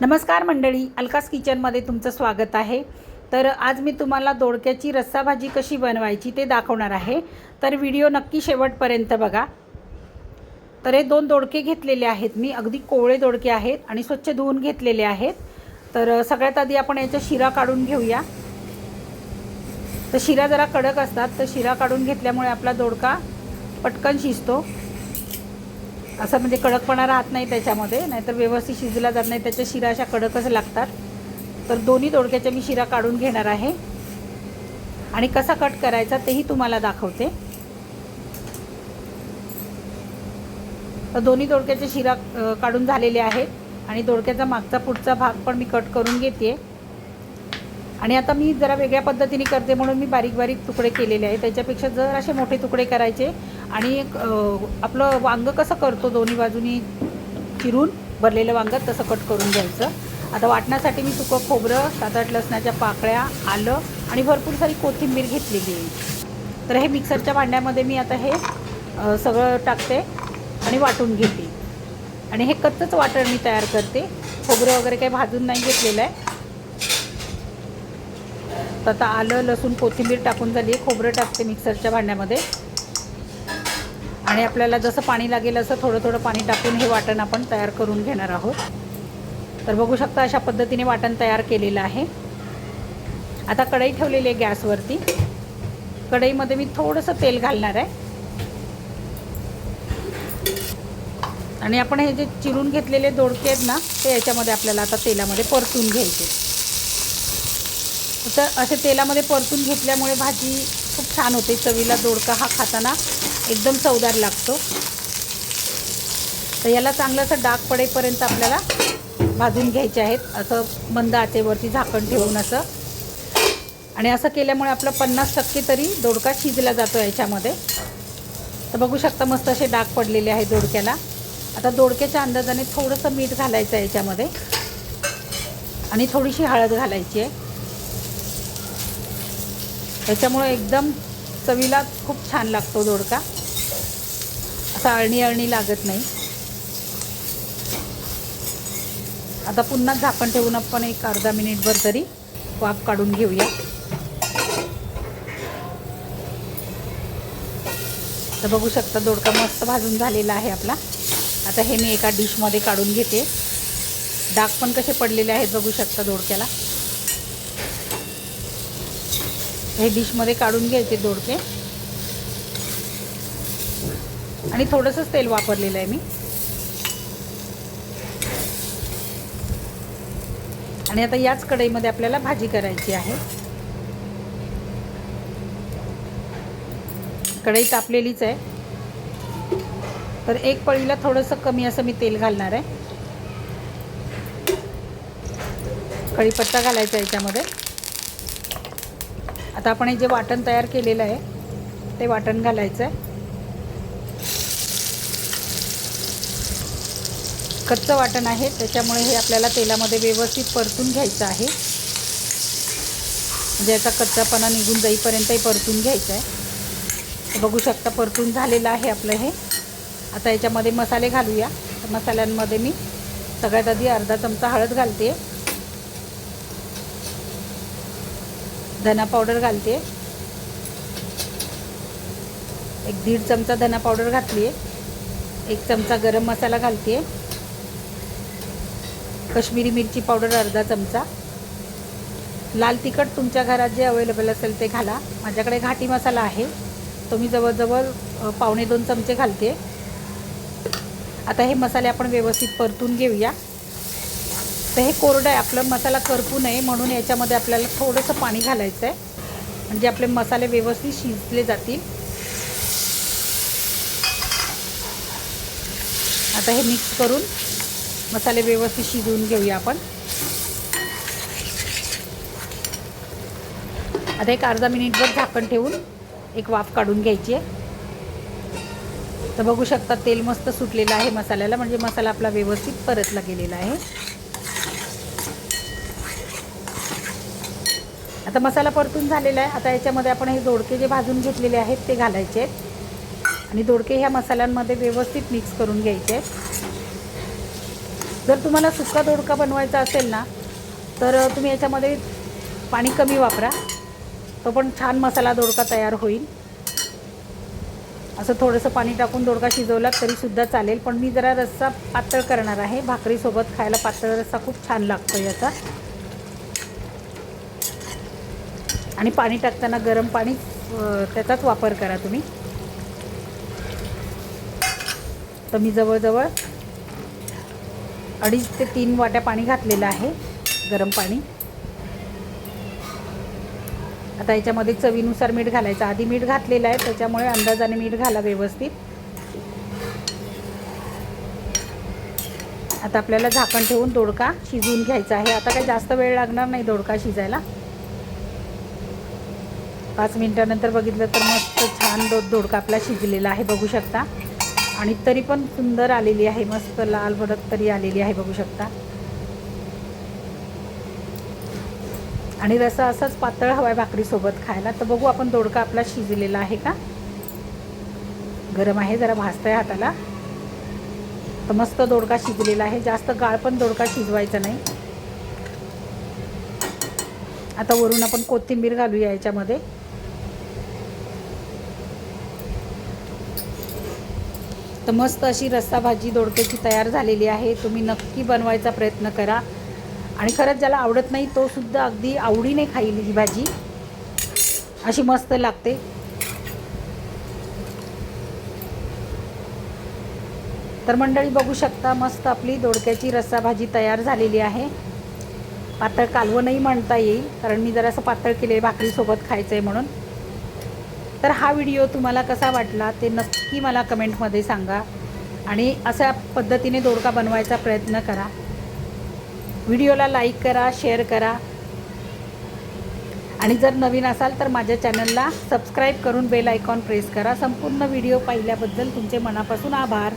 नमस्कार मंडळी अलकास किचनमध्ये तुमचं स्वागत आहे. तर आज मी तुम्हाला दोडक्याची रस्सा भाजी कशी बनवायची ते दाखवणार आहे. तर व्हिडिओ नक्की शेवटपर्यंत बघा. तर हे दोन दोडके घेतलेले आहेत मी अगदी कोवळे दोडके आहेत आणि स्वच्छ धुवून घेतलेले आहेत. तर सगळ्यात आधी आपण याचा शिरा काढून घेऊया. तर शिरा जरा कडक असतात तर शिरा काढून घेतल्यामुळे आपला दोडका पटकन शिजतो. असं म्हणजे कडकपणा राहत नाही त्याच्यामध्ये नाहीतर व्यवस्थित शिजला जात नाही त्याच्या शिरा अशा कडकच लागतात. तर दोन्ही दोडक्याच्या मी शिरा काढून घेणार आहे. आणि कसा कट करायचा तेही तुम्हाला दाखवते. तर दोन्ही दोडक्याचे शिरा काढून झालेले आहेत. आणि दोडक्याचा मागचा पुढचा भाग पण मी कट करून घेते आणि आता मी जरा वेगळ्या पद्धतीने करते म्हणून मी बारीक बारीक तुकडे केलेले आहे त्याच्यापेक्षा जर असे मोठे तुकडे करायचे आणि आपलं वांगं कसं करतो दोन्ही बाजूनी चिरून भरलेलं वांगं तसं कट करून घ्यायचं. आता वाटण्यासाठी मी सुकं खोबरं सात आठ लसणाच्या पाकळ्या आलं आणि भरपूर सारी कोथिंबीर घेतलेली आहे. तर हे मिक्सरच्या भांड्यामध्ये मी आता हे सगळं टाकते आणि वाटून घेते. आणि हे कच्चंच वाटण मी तयार करते. खोबरं वगैरे काही भाजून नाही घेतलेलं आहे. तर आता आलं लसूण कोथिंबीर टाकून झाली खोबरं टाकते मिक्सरच्या भांड्यामध्ये. आणि आपल्याला जसं पाणी लागेल असं थोडं थोडं पाणी टाकून हे वाटण आपण तयार करून घेणार आहोत. तर बघू शकता अशा पद्धतीने वाटण तयार केलेलं आहे. आता कढई ठेवलेली आहे गॅसवरती. कढईमध्ये मी थोडंसं तेल घालणार आहे. आणि आपण हे जे चिरून घेतलेले दोडके आहेत ना ते याच्यामध्ये आपल्याला आता तेलामध्ये परतून घ्यायचे. तर असे तेलामध्ये परतून घेतल्यामुळे भाजी खूप छान होते. चवीला दोडका हा खाताना एकदम चवदार लागतो. तर याला चांगलं असं डाग पडेपर्यंत आपल्याला भाजून घ्यायचे आहेत. असं मंद आचेवरती झाकण ठेवून असं. आणि असं केल्यामुळे आपलं पन्नास टक्के तरी दोडका शिजला जातो याच्यामध्ये. तर बघू शकता मस्त असे डाग पडलेले आहे दोडक्याला. आता दोडक्याच्या अंदाजाने थोडंसं मीठ घालायचं आहे याच्यामध्ये. आणि थोडीशी हळद घालायची आहे. त्याच्यामुळे एकदम चवीला खूप छान लागतो दोडका. असा अळणी अळणी लागत नाही. आता पुन्हा झाकण ठेवून आपण एक अर्धा मिनिटभर तरी वाफ काढून घेऊया. तर बघू शकता दोडका मस्त भाजून झालेला आहे आपला. आता हे मी एका डिशमध्ये काढून घेते. डाग पण कसे पडलेले आहेत बघू शकता दोडक्याला. हे डिशमध्ये काढून घ्यायचे दोडके. आणि थोडंसंच तेल वापरलेलं आहे मी. आणि आता याच कढईमध्ये आपल्याला भाजी करायची आहे. कढई तापलेलीच आहे. तर एक पळीला थोडंसं कमी असं मी तेल घालणार आहे. कढीपत्ता घालायचा याच्यामध्ये. आता आपण हे जे वाटण तयार केलेलं आहे ते वाटण घालायचं आहे. कच्चं वाटण आहे त्याच्यामुळे हे आपल्याला तेलामध्ये व्यवस्थित परतून घ्यायचं आहे. म्हणजे याचा कच्चापणा निघून जाईपर्यंतही परतून घ्यायचं आहे. बघू शकता परतून झालेलं आहे आपलं हे. आता याच्यामध्ये मसाले घालूया. तर मसाल्यांमध्ये मी सगळ्यात आधी अर्धा चमचा हळद घालते. धना पावडर घालते. एक दीड चमचा धना पावडर घातली आहे एक चमचा गरम मसाला घालते. कश्मीरी मिरची पावडर अर्धा चमचा. लाल तिखट तुमच्या घरात जे अवेलेबल असेल ते घाला. माझ्याकडे घाटी मसाला आहे. तो मी जवळजवळ पावणे दोन चमचे घालते. आता हे मसाले आपण व्यवस्थित परतून घेऊया. तर हे कोरडं आहे. आपलं मसाला करपू नये म्हणून याच्यामध्ये आपल्याला थोडंसं पाणी घालायचं आहे म्हणजे आपले मसाले व्यवस्थित शिजले जातील. आता हे मिक्स करून मसाले व्यवस्थित शिजवून घेऊया आपण. आता एक अर्धा मिनिटभर झाकण ठेवून एक वाफ काढून घ्यायची आहे. तर बघू शकता तेल मस्त सुटलेलं आहे मसाल्याला म्हणजे मसाला आपला व्यवस्थित परतला गेलेला आहे. आता मसाला परतून झालेला आहे. आता याच्यामध्ये आपण हे दोडके जे भाजून घेतलेले आहेत ते घालायचे आहेत. आणि दोडके ह्या मसाल्यांमध्ये व्यवस्थित मिक्स करून घ्यायचे आहेत. जर तुम्हाला सुका दोडका बनवायचा असेल ना तर तुम्ही याच्यामध्ये पाणी कमी वापरा. तो पण छान मसाला दोडका तयार होईल. असं थोडंसं पाणी टाकून दोडका शिजवला तरीसुद्धा चालेल पण मी जरा रस्सा पातळ करणार आहे. भाकरीसोबत खायला पातळ रस्सा खूप छान लागतो याचा. आणि पाणी टाकताना गरम पाणी त्याचाच वापर करा तुम्ही. तर मी जवळजवळ अडीच ते तीन वाट्या पाणी घातलेलं आहे गरम पाणी. आता याच्यामध्ये चवीनुसार मीठ घालायचं. आधी मीठ घातलेलं आहे त्याच्यामुळे अंदाजाने मीठ घाला व्यवस्थित. आता आपल्याला झाकण ठेवून दोडका शिजवून घ्यायचा आहे. आता काही जास्त वेळ लागणार नाही दोडका शिजायला. पाच मिनटानंतर बघितलं तर मस्त छान दो दोडका आपला शिजलेला आहे बघू शकता. आणि तरी पण सुंदर आलेली आहे मस्त लाल भडक तरी आलेली आहे बघू शकता. आणि रसा असाच पातळ हवाय आहे भाकरीसोबत खायला. तर बघू आपण दोडका आपला शिजलेला आहे का? गरम आहे जरा भाजतंय हाताला. तर मस्त दोडका शिजलेला आहे. जास्त गाळ पण दोडका शिजवायचा नाही. आता वरून आपण कोथिंबीर घालूया याच्यामध्ये. तर मस्त अशी रस्सा भाजी दोडक्याची तयार झालेली आहे. तुम्ही नक्की बनवायचा प्रयत्न करा. आणि खरंच ज्याला आवडत नाही तो सुद्धा अगदी आवडीने खाईल ही भाजी. अशी मस्त लागते. तर मंडळी बघू शकता मस्त आपली दोडक्याची रस्सा भाजी तयार झालेली आहे. पातळ कालवणही म्हणता येईल कारण मी जरासं पातळ केले भाकरीसोबत खायचं आहे म्हणून. तर हा व्हिडिओ तुम्हाला कसा वाटला ते नक्की मला कमेंटमध्ये सांगा. आणि अशा पद्धतीने दोडका बनवायचा प्रयत्न करा. व्हिडिओला लाईक करा शेअर करा. आणि जर नवीन असाल तर माझ्या चॅनलला सबस्क्राईब करून बेल आयकॉन प्रेस करा. संपूर्ण व्हिडिओ पाहिल्याबद्दल तुमचे मनापासून आभार.